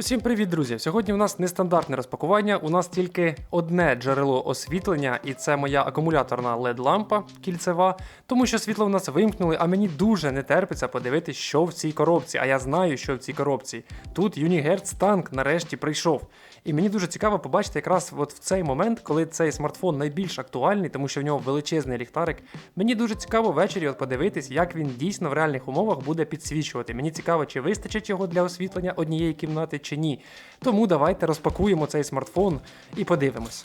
Усім привіт, друзі! Сьогодні у нас нестандартне розпакування. У нас тільки одне джерело освітлення, і це моя акумуляторна LED-лампа кільцева, тому що світло в нас вимкнули, а мені дуже не терпиться подивитись, що в цій коробці. А я знаю, що в цій коробці. Тут Unihertz танк нарешті прийшов. І мені дуже цікаво побачити якраз от в цей момент, коли цей смартфон найбільш актуальний, тому що в нього величезний ліхтарик. Мені дуже цікаво ввечері от подивитись, як він дійсно в реальних умовах буде підсвічувати. Мені цікаво, чи вистачить його для освітлення однієї кімнати, чи ні. Тому давайте розпакуємо цей смартфон і подивимось.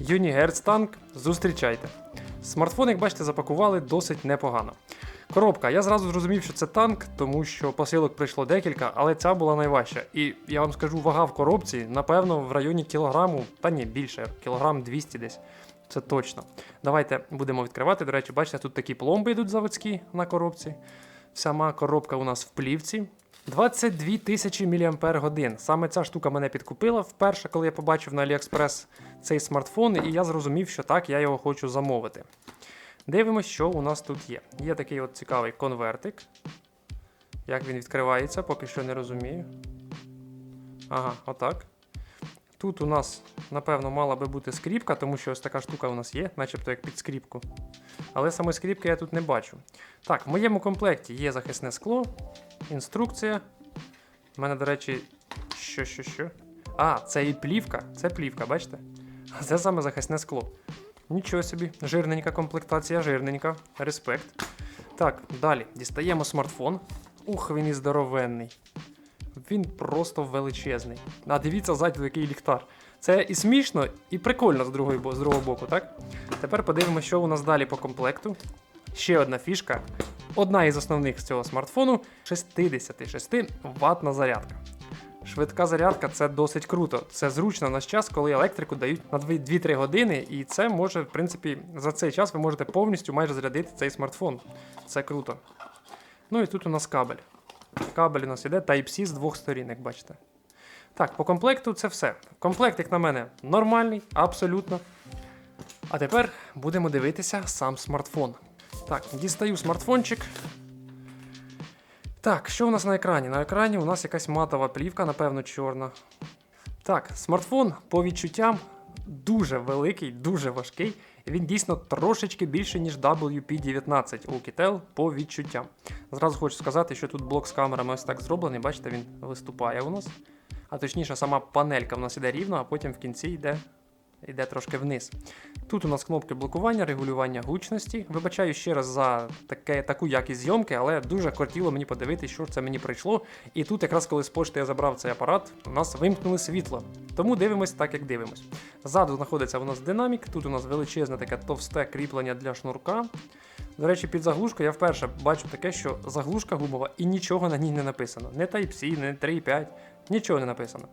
Unihertz Tank, зустрічайте. Смартфон, як бачите, запакували досить непогано. Коробка, я зразу зрозумів, що це танк, тому що посилок прийшло декілька, але ця була найважча. І я вам скажу, вага в коробці, напевно, в районі кілограму, та ні, більше, кілограм 200 десь. Це точно. Давайте будемо відкривати. До речі, бачите, тут такі пломби йдуть заводські на коробці. Сама коробка у нас в плівці. 22 тисячі мАч. Саме ця штука мене підкупила вперше, коли я побачив на AliExpress цей смартфон, і я зрозумів, що так, я його хочу замовити. Дивимось, що у нас тут є. Є такий от цікавий конвертик. Як він відкривається, поки що не розумію. Ага, отак. Тут у нас, напевно, мала би бути скріпка, тому що ось така штука у нас є, начебто як під скріпку. Але самої скріпки я тут не бачу. Так, в моєму комплекті є захисне скло, інструкція. У мене, до речі, що, що, що? А, це і плівка. Це плівка, бачите? Це саме захисне скло. Нічого собі, жирненька комплектація, жирненька. Респект. Так, далі дістаємо смартфон. Ух, він і здоровенний. Він просто величезний. А дивіться ззаду який ліхтар. Це і смішно, і прикольно з другої, з другого боку, так? Тепер подивимося, що у нас далі по комплекту. Ще одна фішка. Одна із основних з цього смартфону 66 ватна зарядка. Швидка зарядка це досить круто. Це зручно в наш час, коли електрику дають на 2-3 години, і це може, в принципі, за цей час ви можете повністю майже зарядити цей смартфон. Це круто. Ну і тут у нас кабель. Кабель у нас іде Type-C з двох сторін, як бачите. Так, по комплекту це все. Комплект, як на мене, нормальний, абсолютно. А тепер будемо дивитися сам смартфон. Так, дістаю смартфончик. Так, що у нас на екрані? На екрані у нас якась матова плівка, напевно, чорна. Так, смартфон по відчуттям дуже великий, дуже важкий. Він дійсно трошечки більше, ніж WP19 у Kitel по відчуттям. Зразу хочу сказати, що тут блок з камерами ось так зроблений, бачите, він виступає у нас. А точніше, сама панелька в нас іде рівно, а потім в кінці йде, йде трошки вниз. Тут у нас кнопки блокування, регулювання гучності. Вибачаю ще раз за таке, таку якість зйомки, але дуже хотіло мені подивитися, що це мені прийшло. І тут, якраз коли з пошти я забрав цей апарат, у нас вимкнули світло. Тому дивимось так, як дивимось. Ззаду знаходиться у нас динамік, тут у нас величезне таке товсте кріплення для шнурка. До речі, під заглушку я вперше бачу таке, що заглушка гумова і нічого на ній не написано. Не Type-C, не 3.5, нічого не написано.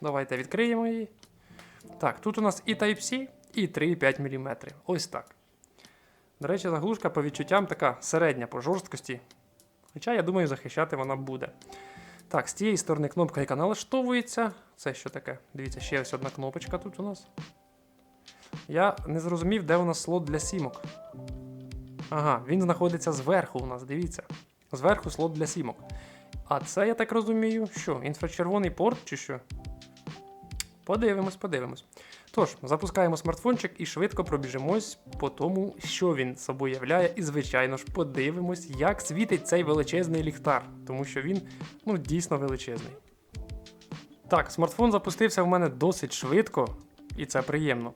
Давайте відкриємо її. Так, тут у нас і Type-C, і 3,5 мм. Ось так. До речі, заглушка по відчуттям така середня по жорсткості. Хоча, я думаю, захищати вона буде. Так, з тієї сторони кнопка, яка налаштовується. Це що таке? Дивіться, ще ось одна кнопочка тут у нас. Я не зрозумів, де у нас слот для сімок. Ага, він знаходиться зверху у нас, дивіться. Зверху слот для сімок. А це, я так розумію, що? Інфрачервоний порт чи що? Подивимось, подивимось. Тож, запускаємо смартфончик і швидко пробіжимось по тому, що він собою являє. І, звичайно ж, подивимось, як світить цей величезний ліхтар, тому що він ну, дійсно величезний. Так, смартфон запустився в мене досить швидко, і це приємно.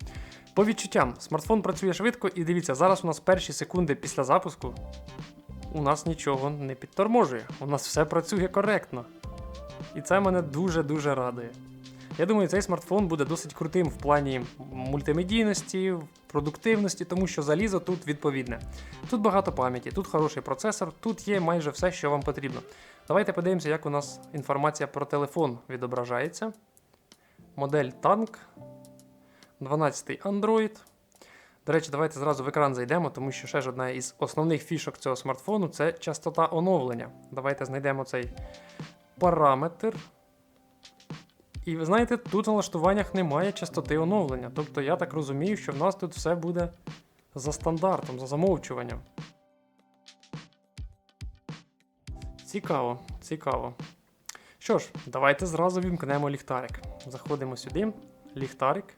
По відчуттям, смартфон працює швидко, і дивіться, зараз у нас перші секунди після запуску. У нас нічого не підторможує. У нас все працює коректно. І це мене дуже-дуже радує. Я думаю, цей смартфон буде досить крутим в плані мультимедійності, продуктивності, тому що залізо тут відповідне. Тут багато пам'яті, тут хороший процесор, тут є майже все, що вам потрібно. Давайте подивимося, як у нас інформація про телефон відображається. Модель Tank, 12 Android. До речі, давайте зразу в екран зайдемо, тому що ще ж одна із основних фішок цього смартфону це частота оновлення. Давайте знайдемо цей параметр. І ви знаєте, тут в налаштуваннях немає частоти оновлення. Тобто я так розумію, що в нас тут все буде За стандартом, за замовчуванням. Цікаво, цікаво. Що ж, давайте зразу вімкнемо ліхтарик. Заходимо сюди, ліхтарик.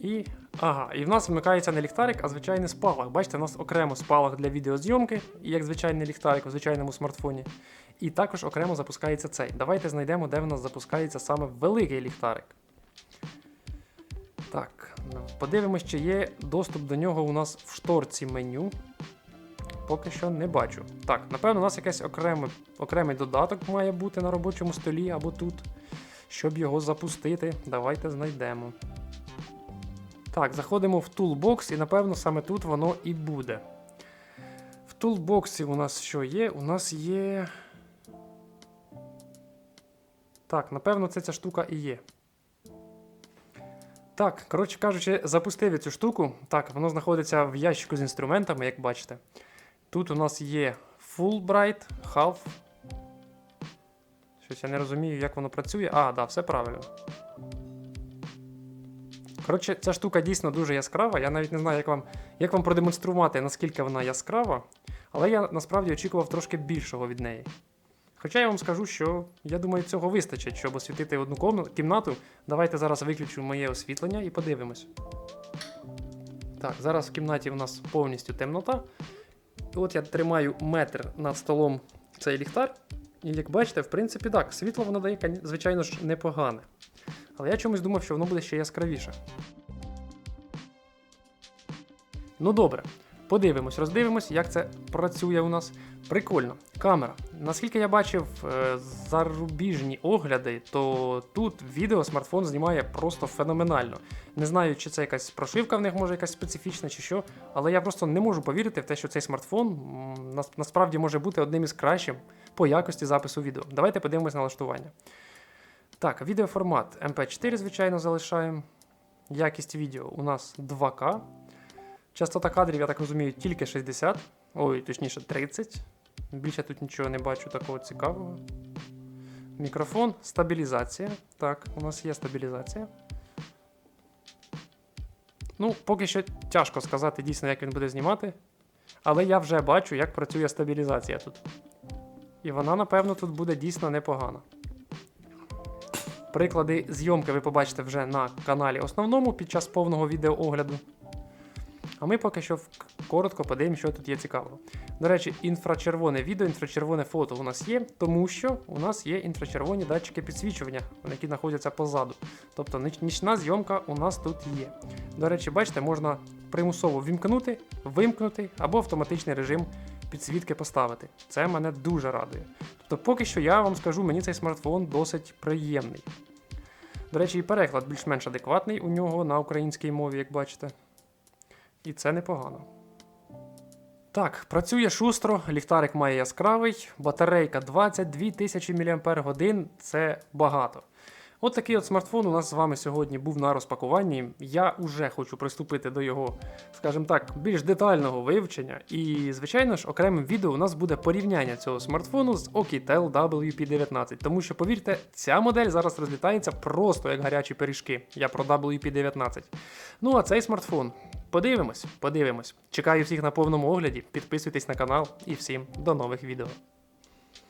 І. Ага, і в нас вмикається не ліхтарик, а звичайний спалах. Бачите, у нас окремо спалах для відеозйомки, як звичайний ліхтарик у звичайному смартфоні. І також окремо запускається цей. Давайте знайдемо, де в нас запускається саме великий ліхтарик. Так, ну, подивимось, чи є доступ до нього у нас в шторці меню. Поки що не бачу. Так, напевно, у нас якийсь окремий, окремий додаток має бути на робочому столі або тут. Щоб його запустити, давайте знайдемо. Так, заходимо в Toolbox і напевно саме тут воно і буде. В Toolbox у нас що є? У нас є. Так, напевно, це ця штука і є. Так, коротше кажучи, запустив я цю штуку. Так, воно знаходиться в ящику з інструментами, як бачите. Тут у нас є Fulbright, Half. Щось я не розумію, як воно працює. А, да, все правильно. Коротше, ця штука дійсно дуже яскрава. Я навіть не знаю, як вам, як вам продемонструвати, наскільки вона яскрава, але я насправді очікував трошки більшого від неї. Хоча я вам скажу, що я думаю, цього вистачить, щоб освітити одну кімнату. Давайте зараз виключу моє освітлення і подивимось. Так, зараз в кімнаті у нас повністю темнота. От я тримаю метр над столом цей ліхтар. І як бачите, в принципі, так, світло воно дає, звичайно ж, непогане. Але я чомусь думав, що воно буде ще яскравіше. Ну добре, подивимось, роздивимось, як це працює у нас. Прикольно. Камера. Наскільки я бачив е, зарубіжні огляди, то тут відео смартфон знімає просто феноменально. Не знаю, чи це якась прошивка в них може якась специфічна чи що, але я просто не можу повірити в те, що цей смартфон нас- насправді може бути одним із кращим по якості запису відео. Давайте подивимось на налаштування. Так, відеоформат MP4, звичайно, залишаємо. Якість відео у нас 2К. Частота кадрів, я так розумію, тільки 60. Ой, точніше 30. Більше тут нічого не бачу такого цікавого. Мікрофон, стабілізація. Так, у нас є стабілізація. Ну, поки що тяжко сказати дійсно, як він буде знімати. Але я вже бачу, як працює стабілізація тут. І вона, напевно, тут буде дійсно непогана. Приклади зйомки ви побачите вже на каналі основному під час повного відеоогляду. А ми поки що коротко подивимося, що тут є цікавого. До речі, інфрачервоне відео, інфрачервоне фото у нас є, тому що у нас є інфрачервоні датчики підсвічування, які знаходяться позаду. Тобто нічна зйомка у нас тут є. До речі, бачите, можна примусово вімкнути, вимкнути або автоматичний режим підсвітки поставити. Це мене дуже радує. Тобто, поки що я вам скажу, мені цей смартфон досить приємний. До речі, і переклад більш-менш адекватний у нього на українській мові, як бачите. І це непогано. Так, працює шустро, ліхтарик має яскравий, батарейка 22 тисячі мАч, це багато. От такий от смартфон у нас з вами сьогодні був на розпакуванні. Я вже хочу приступити до його, скажімо так, більш детального вивчення. І, звичайно ж, окремим відео у нас буде порівняння цього смартфону з Oukitel WP19. Тому що, повірте, ця модель зараз розлітається просто як гарячі пиріжки. Я про WP19. Ну а цей смартфон. Подивимось, подивимось. Чекаю всіх на повному огляді. Підписуйтесь на канал і всім до нових відео.